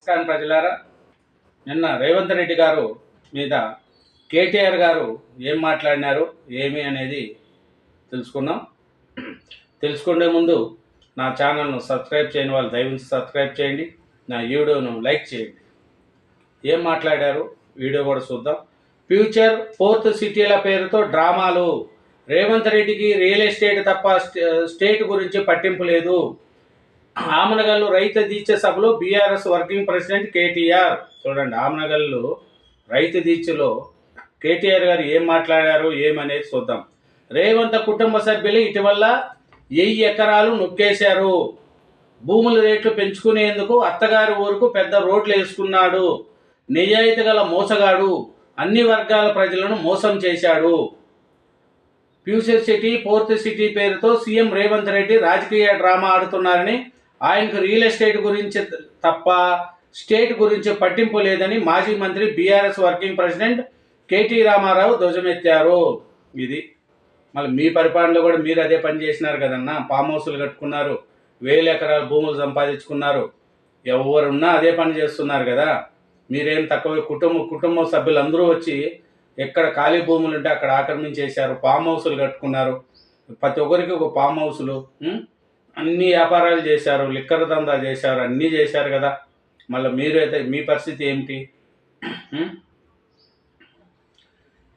నమస్కారం ప్రజలారా. నిన్న రేవంత్ రెడ్డి గారు మీద కేటీఆర్ గారు ఏం మాట్లాడినారు ఏమి అనేది తెలుసుకున్నాం. తెలుసుకునే ముందు నా ఛానల్ను సబ్స్క్రైబ్ చేయని వాళ్ళు దయవుంచి సబ్స్క్రైబ్ చేయండి నా వీడియోను లైక్ చేయండి. ఏం మాట్లాడారు వీడియో కూడా చూద్దాం. ఫ్యూచర్ ఫోర్త్ సిటీల పేరుతో డ్రామాలు. రేవంత్ రెడ్డికి రియల్ ఎస్టేట్ తప్ప స్టే- స్టేట్ గురించి పట్టింపు లేదు. ఆమనగల్లు రైతు దీక్ష సభలో బీఆర్ఎస్ వర్కింగ్ ప్రెసిడెంట్ కేటీఆర్. చూడండి ఆమనగల్లు రైతు దీక్షలో కేటీఆర్ గారు ఏం మాట్లాడారు ఏమనేది చూద్దాం. రేవంత్ కుటుంబ సభ్యులు ఇటీవల వెయ్యి ఎకరాలు నొక్కేశారు. భూముల రేట్లు పెంచుకునేందుకు అత్తగారి ఊరుకు పెద్ద రోడ్లు వేసుకున్నాడు. నిజాయితీ గల మోసగాడు అన్ని వర్గాల ప్రజలను మోసం చేశాడు. ఫ్యూచర్ సిటీ ఫోర్త్ సిటీ పేరుతో సీఎం రేవంత్ రెడ్డి రాజకీయ డ్రామా ఆడుతున్నారని ఆయనకు రియల్ ఎస్టేట్ గురించి తప్ప స్టేట్ గురించి పట్టింపు లేదని మాజీ మంత్రి BRS working president KT Rama Rao ధ్వజమెత్తారు. ఇది మళ్ళీ మీ పరిపాలనలో కూడా మీరు అదే పని చేసినారు కదన్నా. ఫామ్ హౌసులు కట్టుకున్నారు వేల ఎకరాల భూములు సంపాదించుకున్నారు. ఎవరున్నా అదే పని చేస్తున్నారు కదా. మీరేం తక్కువ కుటుంబ కుటుంబ సభ్యులందరూ వచ్చి ఎక్కడ ఖాళీ భూములు ఉంటే అక్కడ ఆక్రమించేశారు ఫామ్ హౌసులు కట్టుకున్నారు. ప్రతి ఒక్కరికి ఒక ఫామ్ హౌసులు అన్ని వ్యాపారాలు చేశారు లిక్కర్ దందా చేశారు అన్నీ చేశారు కదా. మళ్ళీ మీరు అయితే మీ పరిస్థితి ఏమిటి?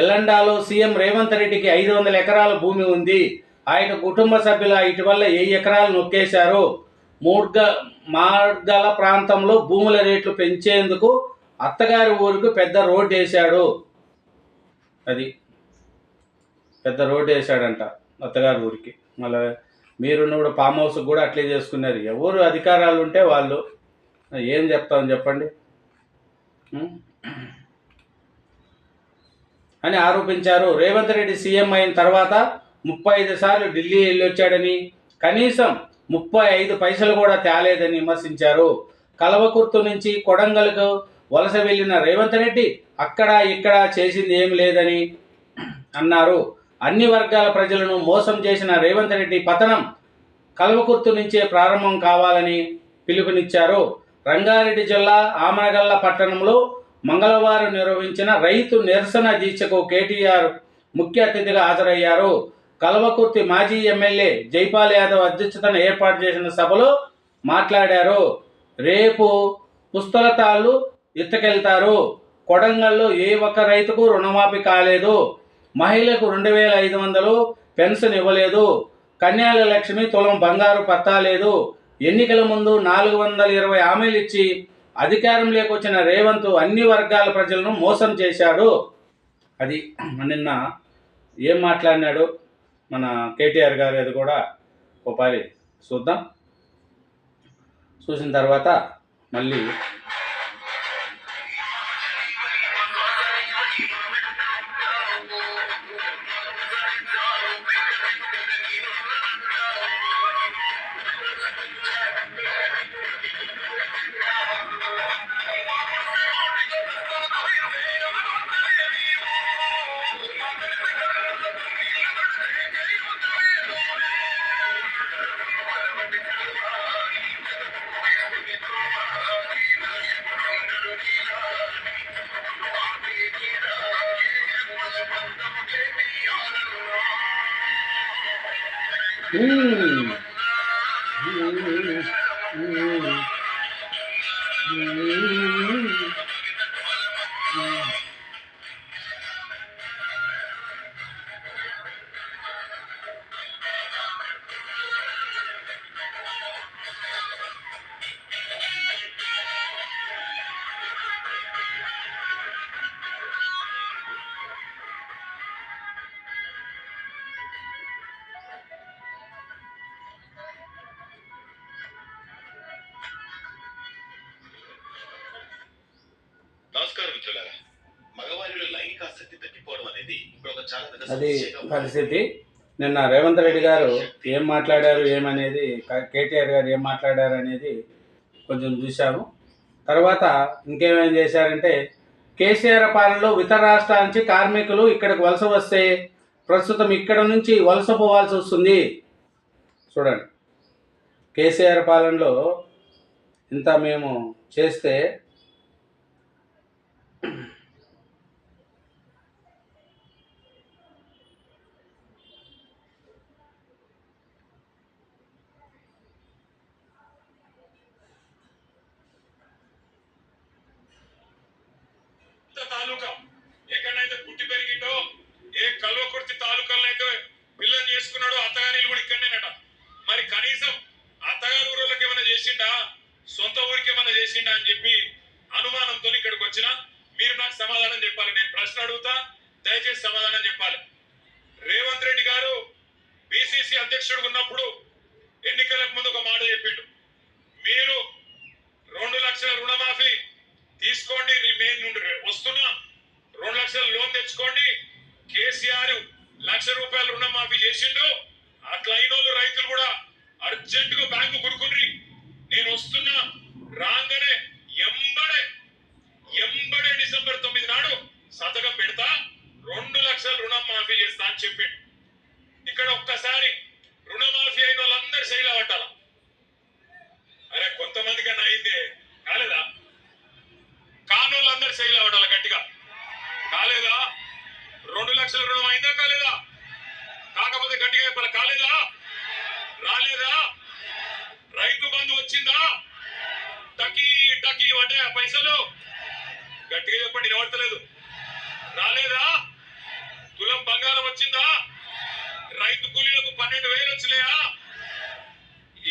ఎల్లండాలో సీఎం రేవంత్ రెడ్డికి ఐదు వందల ఎకరాల భూమి ఉంది. ఆయన కుటుంబ సభ్యుల ఇటీవల వెయ్యి ఎకరాలు నొక్కేశారు? మూర్గ మార్గల ప్రాంతంలో భూముల రేట్లు పెంచేందుకు అత్తగారి ఊరికి పెద్ద రోడ్డు వేశాడు. అది పెద్ద రోడ్డు వేశాడంట అత్తగారి ఊరికి. మళ్ళీ మీరున్నప్పుడు ఫామ్ హౌస్ కూడా అట్లే చేసుకున్నారు. ఎవరు అధికారాలు ఉంటే వాళ్ళు ఏం చెప్తామని చెప్పండి? అని ఆరోపించారు. రేవంత్ రెడ్డి సీఎం అయిన తర్వాత ముప్పై ఐదు సార్లు ఢిల్లీ వెళ్ళి వచ్చాడని కనీసం ముప్పై ఐదు పైసలు కూడా తేలేదని విమర్శించారు. కలవకుర్తు నుంచి కొడంగల్కు వలస వెళ్ళిన రేవంత్ రెడ్డి అక్కడ ఇక్కడ చేసింది ఏం లేదని అన్నారు. అన్ని వర్గాల ప్రజలను మోసం చేసిన రేవంత్ రెడ్డి పతనం కల్వకుర్తు నుంచే ప్రారంభం కావాలని పిలుపునిచ్చారు. రంగారెడ్డి జిల్లా ఆమరగల్ల పట్టణంలో మంగళవారం నిర్వహించిన రైతు నిరసన దీక్షకు కేటీఆర్ ముఖ్య అతిథిగా హాజరయ్యారు. కల్వకుర్తి మాజీ ఎమ్మెల్యే జైపాల్ యాదవ్ అధ్యక్షతన ఏర్పాటు చేసిన సభలో మాట్లాడారు. రేపు పుస్తలతాళ్ళు ఎత్తుకెళ్తారు. కొడంగల్లో ఏ ఒక్క రైతుకు రుణమాఫీ కాలేదు. మహిళకు రెండు వేల ఐదు వందలు పెన్షన్ ఇవ్వలేదు. కన్యాల లక్ష్మి తులం బంగారు పత్తా లేదు. ఎన్నికల ముందు నాలుగు వందల ఇరవై హామీలు ఇచ్చి అధికారంలోకి వచ్చిన రేవంత్ అన్ని వర్గాల ప్రజలను మోసం చేశాడు. అది నిన్న ఏం మాట్లాడినాడు మన కేటీఆర్ గారు అది కూడా ఒకసారి చూద్దాం. చూసిన తర్వాత మళ్ళీ మ్మ్. నమస్కారం మిత్రులారా. మగవారిలో లైంగిక ఆసక్తి తగ్గిపోవడం అనేది ఇప్పుడు ఒక చాలా పెద్ద అది. పరిస్థితి. నిన్న రేవంత్ రెడ్డి గారు ఏం మాట్లాడారు ఏమనేది కేటీఆర్ గారు ఏం మాట్లాడారు అనేది కొంచెం చూశాము. తర్వాత ఇంకేమేం చేశారంటే కేసీఆర్ పాలనలో ఇతర రాష్ట్రాల నుంచి కార్మికులు ఇక్కడికి వలస వస్తే ప్రస్తుతం ఇక్కడ నుంచి వలస పోవాల్సి వస్తుంది. చూడండి. కేసీఆర్ పాలనలో ఇంత మేము చేస్తే చేసిండా? సొంత ఊరికి ఏమైనా చేసిండా అని చెప్పి అనుమానంతో ఇక్కడికి వచ్చిన మీరు నాకు సమాధానం చెప్పాలి నేను ప్రశ్న అడుగుతా దయచేసి సమాధానం చెప్పాలి. రేవంత్ రెడ్డి గారు బీసీసీ అధ్యక్షుడు ఉన్నప్పుడు ఎన్నికలకు ముందు ఒక మాట చెప్పిండు. మీరు రెండు లక్షల రుణమాఫీ తీసుకోండి మేము నుండి వస్తున్నా రెండు లక్షల లోన్ తెచ్చుకోండి కేసీఆర్ లక్ష రూపాయల రుణమాఫీ చేసిండు అట్లా అయిన వాళ్ళు రైతులు కూడా అర్జెంట్గా బ్యాంకు కొనుక్కుని నేను వస్తున్నా రాగానే ఎంబడే ఎంబడే డిసెంబర్ తొమ్మిది నాడు సంతకం పెడతా రెండు లక్షల రుణం మాఫీ చేస్తా అని చెప్పిండు. ఇక్కడ ఒక్కసారి రుణమాఫీ అయిన వాళ్ళందరూ శైలి పట్టాల? అరే కొంతమందికి అన్న అయిందే కాలేదా? కానోళ్ళందరి శైలి పట్టాల గట్టిగా? కాలేదా? రెండు లక్షల రుణం అయిందా కాలేదా? కాకపోతే గట్టిగా ఇప్పుడు కాలేదా రాలేదా రైతు బంధు వచ్చిందా టకీ టకీ అంటే పైసలు. గట్టిగా చెప్పండి నిలబడతలేదు రాలేదా? తులం బంగారం వచ్చిందా? రైతు కూలీలకు పన్నెండు వేలు వచ్చినాయా?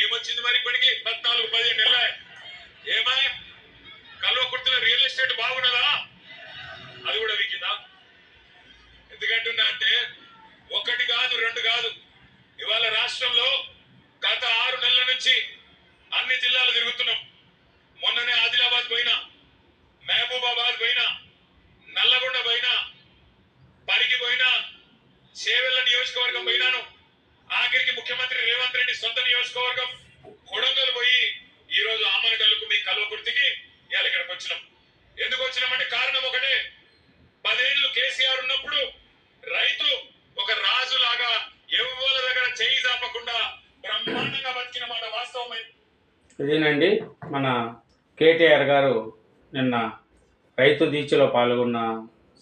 ఏమొచ్చింది మరి ఇప్పటికి? పద్నాలుగు పదిహేను నెలలే. ఏమా? కల్వకుర్తిలో రియల్ ఎస్టేట్ బాగున్నదా అది కూడా వికిందా ఎందుకంటున్నా అంటే ఒకటి కాదు రెండు కాదు ఇవాళ రాష్ట్రంలో గత ఆరు నెలల నుంచి అన్ని జిల్లాలు తిరుగుతున్నాం మొన్ననే ఆదిలాబాద్ పోయినా మహబూబాబాద్ పోయినా నల్లగొండ పోయినా పరిగి పోయినా చేవెళ్ళ నియోజకవర్గం పోయినాను. ఆఖరికి ముఖ్యమంత్రి రేవంత్ రెడ్డి సొంత నియోజకవర్గం కొడంగల్ పోయి ఈ రోజు ఆమనగల్లుకు మీ కల్వకుర్తికి ఇవాళ ఇక్కడికి వచ్చినాం. ఎందుకు వచ్చినామంటే కారణం ఒకటే. పదేళ్ళు కేసీఆర్ ఉన్నప్పుడు రైతు ఒక రాజు లాగా ఎవ్వల దగ్గర చేయి చాపకుండా బ్రహ్మాండంగా బతికిన మాట వాస్తవమై ఇదేనండి మన కేటీఆర్ గారు నిన్న రైతు దీక్షలో పాల్గొన్న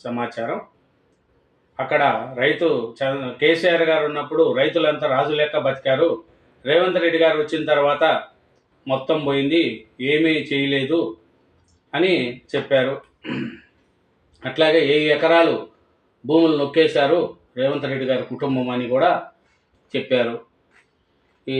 సమాచారం. అక్కడ రైతు కేసీఆర్ గారు ఉన్నప్పుడు రైతులంతా రాజు లెక్క బతికారు. రేవంత్ రెడ్డి గారు వచ్చిన తర్వాత మొత్తం పోయింది ఏమీ చేయలేదు అని చెప్పారు. అట్లాగే ఏ ఎకరాలు భూములు నొక్కేశారు రేవంత్ రెడ్డి గారి కుటుంబం అని కూడా చెప్పారు. ఈ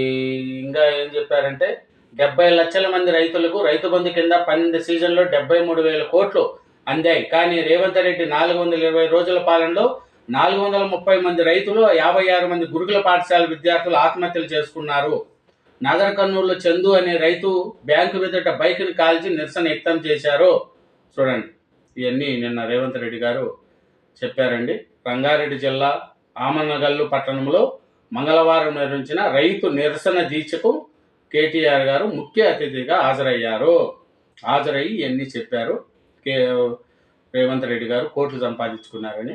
ఇంకా ఏం చెప్పారంటే డెబ్బై లక్షల మంది రైతులకు రైతు బంధు కింద పన్నెండు సీజన్లో డెబ్బై మూడు వేల కోట్లు అందాయి. కానీ రేవంత్ రెడ్డి నాలుగు వందల ఇరవై రోజుల పాలనలో నాలుగు వందల ముప్పై మంది రైతులు యాభై ఆరు మంది గురుకుల పాఠశాల విద్యార్థులు ఆత్మహత్యలు చేసుకున్నారు. నాగర్ కర్నూలులో చందు అనే రైతు బ్యాంకు ఎదుట బైక్ని కాల్చి నిరసన వ్యక్తం చేశారు. చూడండి ఇవన్నీ నిన్న రేవంత్ రెడ్డి గారు చెప్పారండి. రంగారెడ్డి జిల్లా ఆమనగల్లు పట్టణంలో మంగళవారం నిర్వహించిన రైతు నిరసన దీక్షకు కేటీఆర్ గారు ముఖ్య అతిథిగా హాజరయ్యారు. హాజరయ్యి ఇవన్నీ చెప్పారు. కే రేవంత్ రెడ్డి గారు కోట్లు సంపాదించుకున్నారని